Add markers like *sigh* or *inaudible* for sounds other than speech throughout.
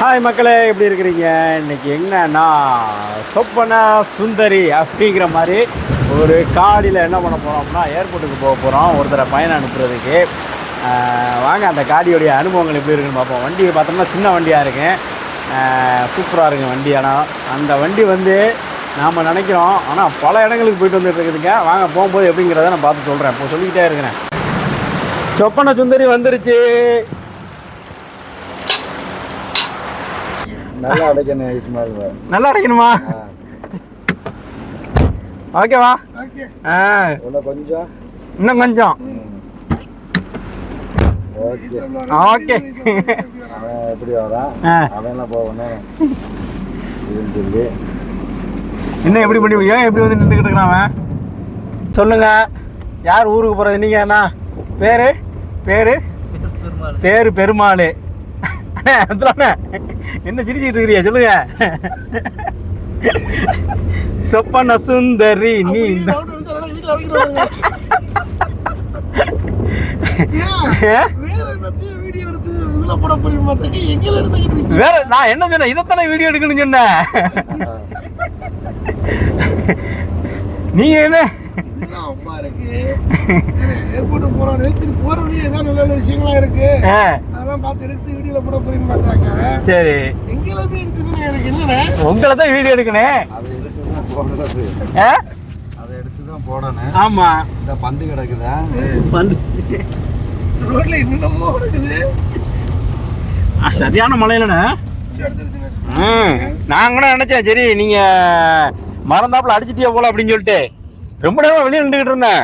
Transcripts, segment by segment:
Hi மக்களே எப்படி இருக்கிறீங்க? இன்னைக்கு என்னன்னா சொப்பன சுந்தரி அப்படிங்கிற மாதிரி ஒரு காடியில் என்ன பண்ண போகிறோம்னா ஏர்போர்ட்டுக்கு போக போகிறோம் ஒருத்தரை பயணம் அனுப்புறதுக்கு. வாங்க அந்த காடியோடைய அனுபவங்கள் எப்படி இருக்குன்னு பார்ப்போம். வண்டி பார்த்தோம்னா சின்ன வண்டியாக இருக்கு சூப்பராக இருக்குங்க வண்டி. ஆனால் அந்த வண்டி வந்து நாம் நினைக்கிறோம். ஆனால் பல இடங்களுக்கு போயிட்டு வந்துட்டு இருக்குதுங்க. வாங்க போகும்போது எப்படிங்கிறத நான் பார்த்து சொல்கிறேன் இப்போ சொல்லிக்கிட்டே இருக்கிறேன். சொப்பன சுந்தரி வந்துருச்சு. நல்லா அடைக்கணும் இஸ்மாயில் நல்லா அடைக்கணுமா? ஓகேவா ஆ. இன்னும் கொஞ்சம். இன்னும் கொஞ்சம். ஓகே. ஓகே. அவன் எப்படி வரான்? ஆ. அவன்லாம் போகணும் சொல்லி. இன்னும் எப்படி பண்ணி ஏன் எப்படி வந்து நின்றுக்கிட்டு இருக்கிறான் அவன்? சொல்லுங்க. யார் ஊருக்கு போகிறது நீங்கள் என்ன? பேர்? பேர்? பேர் பெருமாள். என்ன சிரிச்சுக்கிட்டு இருக்கிறியா? சொல்லுங்க. சொப்பன சுந்தரி நீ? வேற நான் என்ன சொன்னேன்? இதைத்தானே வீடியோ எடுக்கணும்னு சொன்னேன். நீங்க என்ன? ஏர்போர்ட் போறோம் நேற்று போற வழியில ஏதாவது நல்ல நல்ல விஷயங்களா இருக்கு? அதெல்லாம் பார்த்து எடுத்து வீடியோல போட போறீங்கன்னு பார்த்தாக்க சரி. எங்களை போய் எடுத்துன்னு எனக்கு என்னண்ணே உங்களை தான் வீடியோ எடுக்கணும். அதை எடுத்து தான் போடுறது? அதை எடுத்து தான் போடணும். ஆமா. இந்த பந்து கிடக்குதா? வந்து ரோட்ல என்னென்னமோ கிடக்குது. ஆ, சரியான மழையிலண்ணே. நான் கூட நினைச்சேன் சரி நீங்க மறந்தாப்புல அடிச்சிட்டியா போல அப்படின்னு சொல்லிட்டு. ரொம்ப நேரம் வெளியே நின்றுக்கிட்டு இருந்தேன்.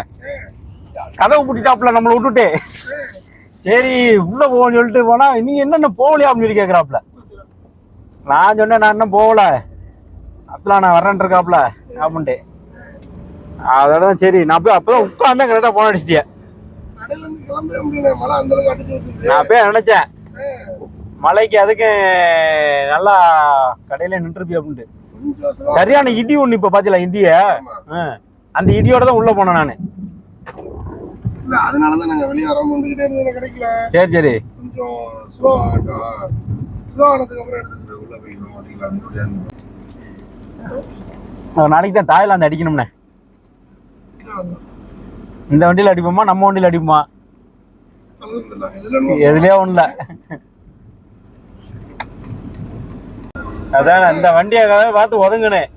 கதவு பூட்டிட்டாப்புல நம்மளை விட்டுட்டு. சரி உள்ள போவோம்னு சொல்லிட்டு போனா நீங்க என்னென்ன போகலையா? அப்படின்னு சொல்லி கேட்குறாப்புல நான் சொன்னேன் நான் இன்னும் போகல. அப்பலாம் நான் வரேன் இருக்காப்புல. அப்படின்ட்டு. அதோட தான் சரி நான் போய் அப்பதான் உட்காந்து கரெக்டாக போன அடிச்சிட்டியா நான் போய் நினைச்சேன் மழைக்கு அதுக்கு நல்லா கடையில நின்றுப்பி அப்படின்ட்டு. சரியான இடி ஒண்ணு இப்ப பாத்தீங்களா இடிய அந்த இடியோட தான் உள்ள போனேன் நானு. இல்ல அதனாலதான் நாங்க வெளியே வர இருந்தது கிடைக்கல. சரி சரி. கொஞ்சம் ஸ்லோ ஸ்லோ ஆனதுக்கு அப்புறம் எடுத்துக்கிட்டு உள்ள போய் ஓட்டிக்கலாம் ஒரு நாளைக்கு தான் தாய்லாந்து அடிக்கணும்னே. இந்த வண்டியில அடிப்போமா நம்ம வண்டியில அடிப்போமா? எதுலயே ஒண்ணுல. அதான் இந்த வண்டியை பார்த்து ஒதுங்கினேன்.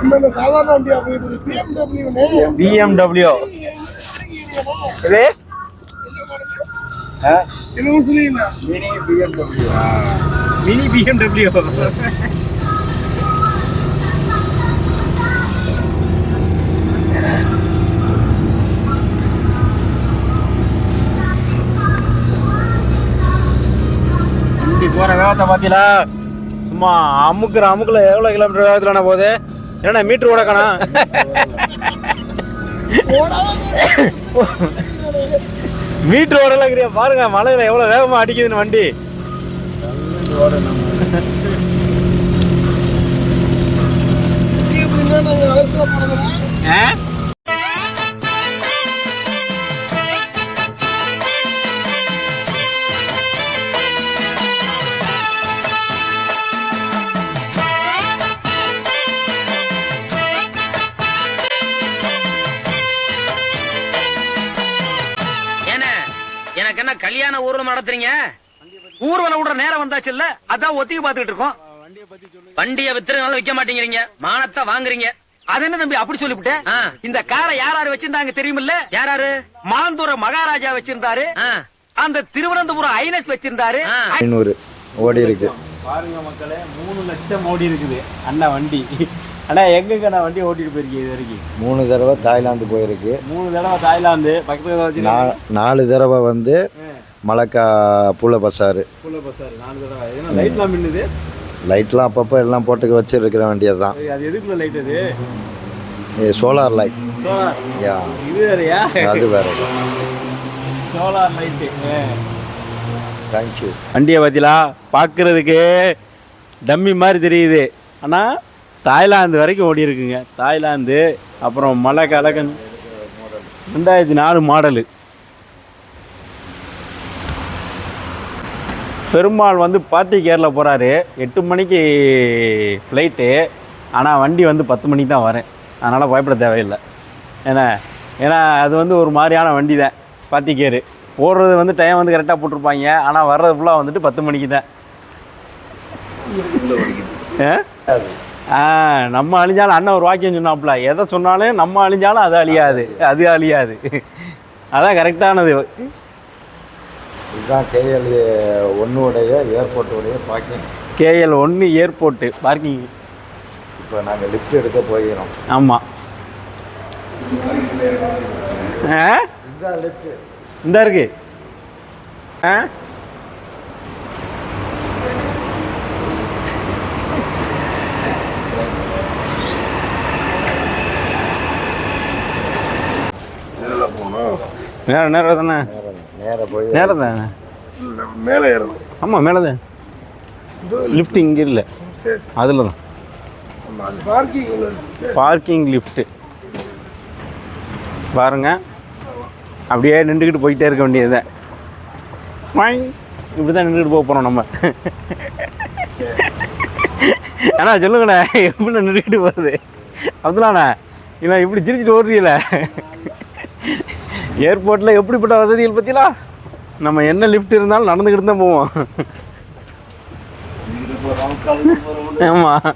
சாதாரண வண்டியா போயிட்டு பிஎம்டபிள்யூ இது? மினி பிஎம்டபிள்யூ மினி பிஎம்டபிள்யூ வண்டி போற வேகத்தை பாத்தீங்களா சும்மா அமுக்குற அமுக்குல எவ்வளவு கிலோமீட்டர் வேகத்துல போகுது? என்னடா மீட்ரு ஓடக்கணா மீட்ரு ஓடலங்கிறியா? பாருங்க மலையில எவ்வளவு வேகமா அடிக்குதுன்னு வண்டி. எப்படின்னா என்ன ஊர்வலம் நடத்துறீங்க? ஊர்வலம் விடுற நேரம் வந்தாச்சு இல்ல? அதான் ஒத்திக்கு பாத்துக்கிட்டு இருக்கோம். வண்டிய வித்துறதுனால விக்க மாட்டேங்கிறீங்க. மானத்தை வாங்குறீங்க. அது என்ன தம்பி அப்படி சொல்லிவிட்டேன் இந்த காரை யார் யாரு வச்சிருந்தாங்க தெரியுமில்ல? யாராரு மாந்தூர மகாராஜா வச்சிருந்தாரு. அந்த திருவனந்தபுரம் ஐனஸ் வச்சிருந்தாரு. ஐநூறு ஓடி இருக்கு. பாருங்க மக்களே மூணு லட்சம் ஓடி இருக்குது. அண்ணா வண்டி. அண்ணா எங்கெங்க நான் வண்டி ஓட்டிட்டு போயிருக்கீங்க இது வரைக்கும்? மூணு தடவை தாய்லாந்து போயிருக்கு. மூணு தடவை தாய்லாந்து பக்கத்துல நாலு தடவை வந்து மலக்கா பூல பசாரு நாலு தடவை. ஏன்னா லைட்லாம் மின்னுது. லைட்லாம் அப்பப்போ எல்லாம் போட்டு வச்சிருக்கிற வேண்டியது தான் சரி, அது எதுக்குள்ள லைட் அது? Solar light. சோலார். யா. இது வேறயா? அது வேற. Solar light. தேங்க்யூ வண்டியை பார்த்தீங்களா பார்க்குறதுக்கு டம்மி மாதிரி தெரியுது. ஆனால் தாய்லாந்து வரைக்கும் ஓடி இருக்குங்க. தாய்லாந்து அப்புறம் மலை கலகன் ரெண்டாயிரத்தி நாலு மாடலு பெருமாள் வந்து பாத்தி கேரில் போகிறாரு எட்டு மணிக்கு ஃப்ளைட்டு ஆனால் வண்டி வந்து பத்து மணிக்கு தான் வரேன் அதனால் பயப்பட தேவையில்லை. ஏன்னா ஏன்னா அது வந்து ஒரு மாதிரியான வண்டி தான் பாத்தி கேரு போடுறது வந்து டைம் வந்து கரெக்டாக போட்டிருப்பாங்க. ஆனால் வர்றது ஃபுல்லாக வந்துட்டு பத்து மணிக்கு தான். ஆ? நம்ம அழிஞ்சாலும் அண்ணன் ஒரு வாக்கியம் சொன்னாப்புல. எதை சொன்னாலும் நம்ம அழிஞ்சாலும் அது அழியாது. அது அழியாது. அதான் கரெக்டானது இதுதான் கேஎல் ஒன்றுடைய ஏர்போர்ட்டுடைய பார்க்கிங் கேஎல் ஒன்று ஏர்போர்ட்டு பார்க்கிங் இப்போ நாங்கள் லிஃப்ட் எடுக்க போகிறோம். ஆமாம் ஆ? இதுதான் லிஃப்ட் இந்த இருக்கு. ஆ? நேரில் போகணும். நேரம் நேரம் தானே? நேராக தானே இல்ல, மேலே ஏறணும். ஆமாம் மேலே தான் லிஃப்ட் இங்கே இல்லை. அதில் தான் பார்க்கிங் லிஃப்ட்டு பாருங்க. அப்படியே நின்றுக்கிட்டு போயிட்டே இருக்க வேண்டியது வாய். இப்படி தான் நின்றுக்கிட்டு போக போகிறோம் நம்ம. அண்ணா சொல்லுங்கண்ணே எப்படி நின்றுக்கிட்டு போகுது? அப்துல்லாண்ணா இல்லை இப்படி சிரிச்சிட்டு ஓடுறீங்கள? ஏர்போர்ட்டில் எப்படிப்பட்ட வசதிகள் பற்றிலாம் நம்ம என்ன லிஃப்ட் இருந்தாலும் நடந்துக்கிட்டு தான் போவோம். ஆமாம்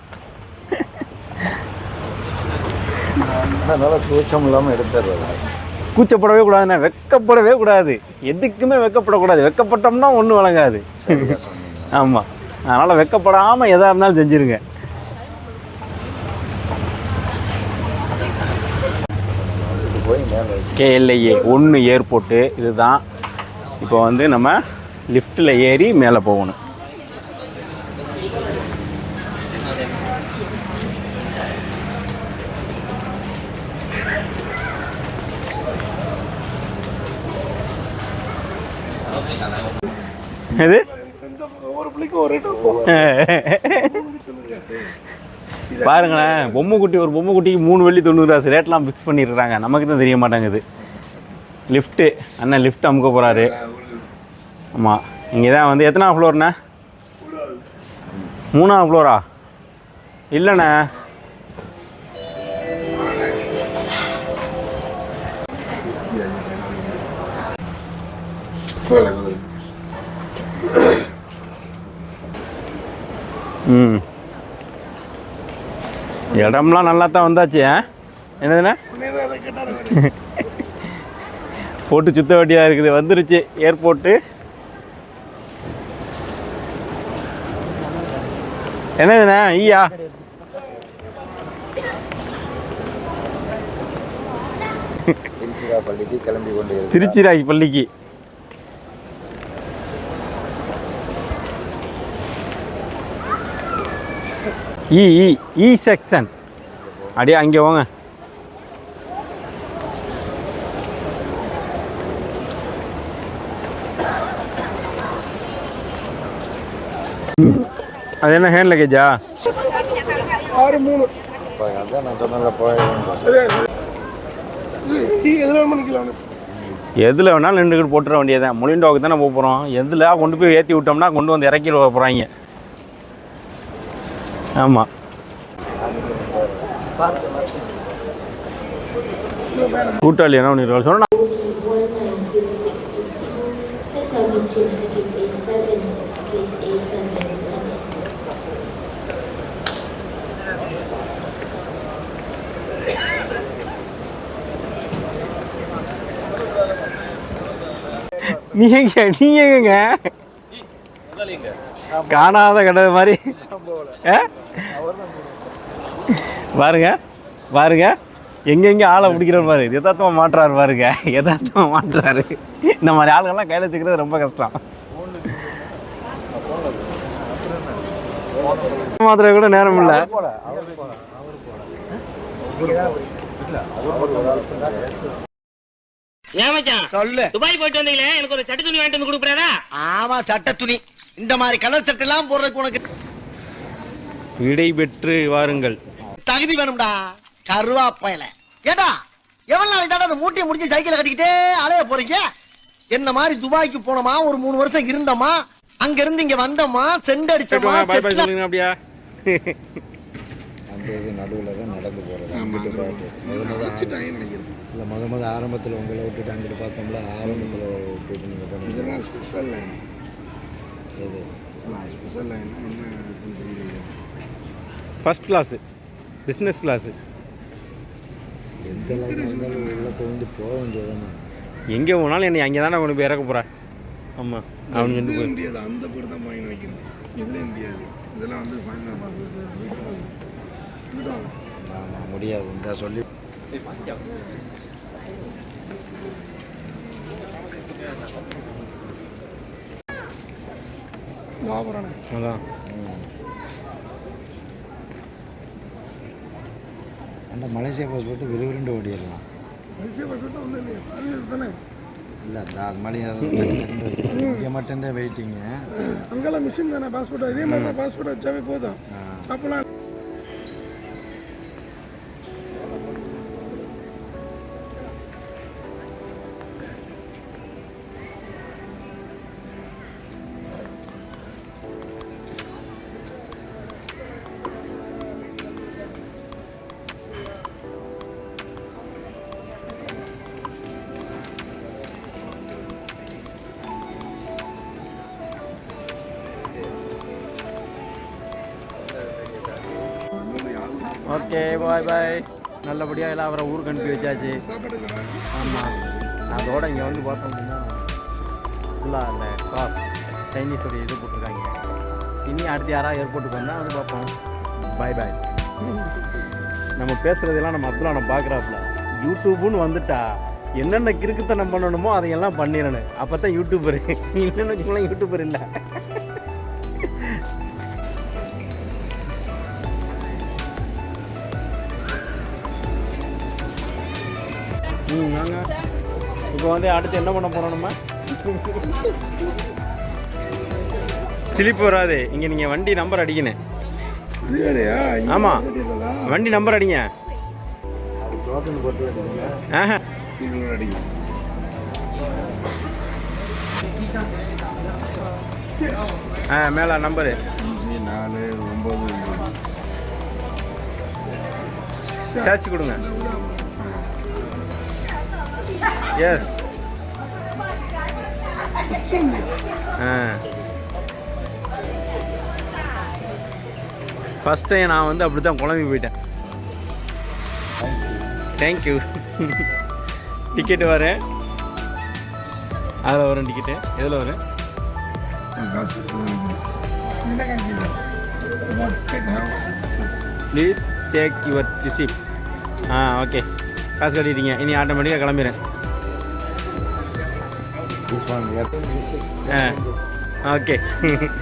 அதனால தூக்கம் இல்லாமல் எடுத்துடுறது. கூச்சப்படவே கூடாதுண்ணே. வெக்கப்படவே கூடாது. எதுக்குமே வெக்கப்படக்கூடாது. வெக்கப்பட்டோம்னா ஒன்றும் வழங்காது. ஆமாம் அதனால் வெக்கப்படாமல் எதாக இருந்தாலும் செஞ்சுருங்க இது போய் மேலே கேஎல்ஐஏ ஒன்று ஏர்போர்ட்டு இதுதான். இப்போ வந்து நம்ம லிஃப்ட்டில் ஏறி மேலே போகணும். எது ஒரு ரேட்டு போகும் *laughs* பாருங்களேன் பொம்மை குட்டி ஒரு பொம்மை குட்டிக்கு மூணு வெள்ளி தொண்ணூறு காசு ரேட்லாம் ஃபிக்ஸ் பண்ணிடுறாங்க நமக்கு தான் தெரிய மாட்டேங்குது. லிஃப்ட்டு அண்ணன் லிஃப்ட் அமுக்க போகிறாரு ஆமாம் இங்கே தான் வந்து எத்தனாவது ஃப்ளோர்ண்ணே மூணாவது ஃப்ளோரா இல்லைண்ணே. ம். இடம்லாம் நல்லா தான் வந்தாச்சு? என்னதுண்ணே? போட்டு சுத்த வேண்டியதாக இருக்குது. வந்துருச்சு ஏர்போர்ட்டு என்னதுண்ணே? ஈயா? திருச்சிராப்பள்ளிக்கு கிளம்பி கொண்டு இருக்கிறோம். பள்ளிக்கு இ செக்ஷன் அப்படியே அங்கே போங்க அது என்ன ஹேண்ட் லக்கேஜா ஆறு மூணு. எதில் வேணாலும் நின்றுக்கிட்டு போட்டுற வேண்டியதான் முளிண்டோக்கு தானே போக போகிறோம் எதில் கொண்டு போய் ஏற்றி விட்டோம்னா கொண்டு வந்து இறக்கி போகிறாங்க ஆமாம் கூட்டாளி என்ன பண்ணிடுவாங்க சொன்னா This time we change to gate A7, gate A7, London. நீ எங்க நீ எங்கங்க காணாத கடை மாதிரி? பாருங்க பாருங்க. எங்கெங்க ஆளை பிடிக்கிற பாரு. யதார்த்தமாக மாட்டுறாரு பாருங்க. யதார்த்தமாக மாட்டுறாரு. இந்த மாதிரி ஆளுங்கெல்லாம் கையில் வச்சுக்கிறது ரொம்ப கஷ்டம். மாத்திரை கூட நேரம் இல்லை. சொல்லு. துபாய் போயிட்டு வந்தீங்களே? எனக்கு ஒரு சட்டி துணி வாங்கிட்டு வந்து கொடுக்குறாரா ஆமா சட்ட துணி இந்த மாதிரி கலர் சட்டை எல்லாம் போடுறதுக்கு உனக்கு விடை பெற்று வாருங்கள். தகுதி வேணும்டா. கருவாப்பையில. ஏடா எவ்வளவு நாளைக்கு தாண்டா அந்த மூட்டையை முடிஞ்சு சைக்கிளை கட்டிக்கிட்டே அலைய போறீங்க? என்ன மாதிரி துபாய்க்கு போனோமா? ஒரு மூணு வருஷம் இருந்தோமா? அங்க இருந்து இங்க வந்தோமா? செண்ட் அடிச்சோமா? அப்படியா? அந்த இது நடுவில் தான் நடந்து போகிறது அங்கிட்டு பார்த்து. இல்லை முத முத ஆரம்பத்தில் உங்களை விட்டுட்டு அங்கிட்டு பார்த்தோம்ல ஆரம்பத்தில் விட்டுட்டு நீங்கள் பண்ணுங்க இதெல்லாம் ஸ்பெஷல் லைன் இது ஸ்பெஷல் லைன்னா என்ன ஃபர்ஸ்ட் கிளாஸு பிஸ்னஸ் கிளாஸு எந்த வந்து போக வேண்டியதானே எங்கே போனாலும் என்னை அங்கே தானே கொண்டு போய் இறக்க போகிறேன் ஆமாம் அவனு போய். முடியாது அந்த பொருள் தான் வாங்கி நினைக்கிறேன் இதுலேயே முடியாது இதெல்லாம் வந்து ஆமாம் முடியாது. இந்த சொல்லி அதான். அந்த மலேசியா பாஸ் போட்டு விறுவிறுண்டு ஓடிடலாம். மலேசியா பஸ் தான் ஒன்றும் இல்லையா பாருங்க தானே இல்லை அந்த அது மலையாக இங்கே மட்டும்தான் வெயிட்டிங்க அங்கெல்லாம் மிஷின் தானே பாஸ்போர்ட் இதே மாதிரி தான் பாஸ்போர்ட் வச்சாவே போதும். சாப்பிடலாம். ஓகே பாய் பாய் நல்லபடியாக எல்லாம் அவரை ஊருக்கு அனுப்பி வச்சாச்சு. ஆமாம் அதோட இங்கே வந்து பார்த்தோம் அப்படின்னா ஃபுல்லாக அந்த கிராஸ் சைனீஸுடைய இது போட்டிருக்காங்க. இனி அடுத்து யாராவது ஏர்போர்ட்டுக்கு வந்தால் வந்து பார்ப்போம். பாய் பாய் நம்ம பேசுகிறதெல்லாம் நம்ம அப்துல்லா நம்ம பார்க்குறாப்புல யூடியூப்னு வந்துட்டா என்னென்ன கிறுக்குத்தனம் பண்ணணுமோ அதையெல்லாம் பண்ணிடணும். அப்போ தான் யூடியூபர் இல்லைன்னு வச்சுக்கலாம் யூடியூபர் இல்லை. ம் வாங்க. இப்போ வந்து அடுத்து என்ன பண்ண போகிறோம் நம்ம? சிலிப்பு வராது. இங்கே நீங்கள் வண்டி நம்பர் அடிக்கணும். இது வேறையா? இங்க ஆமா. bus கட்டிடலதா? வண்டி நம்பர் அடிங்க. ஆஹா. ஆ மேலே நம்பரு நாலு ஒம்பது ஒம்பது சேர்ச்சி கொடுங்க. எஸ் ஆ. ஃபஸ்ட் டைம் நான் வந்து அப்படி தான் குழம்பி போயிட்டேன். தேங்க்யூ டிக்கெட்டு வரேன் அதில் வரும் டிக்கெட்டு எதில் வரும்? Please take your receipt ah okay காசு கட்டிட்டீங்க. இனி ஆட்டோமேட்டிக்காக கிளம்பிடுறேன். ஓகே *laughs*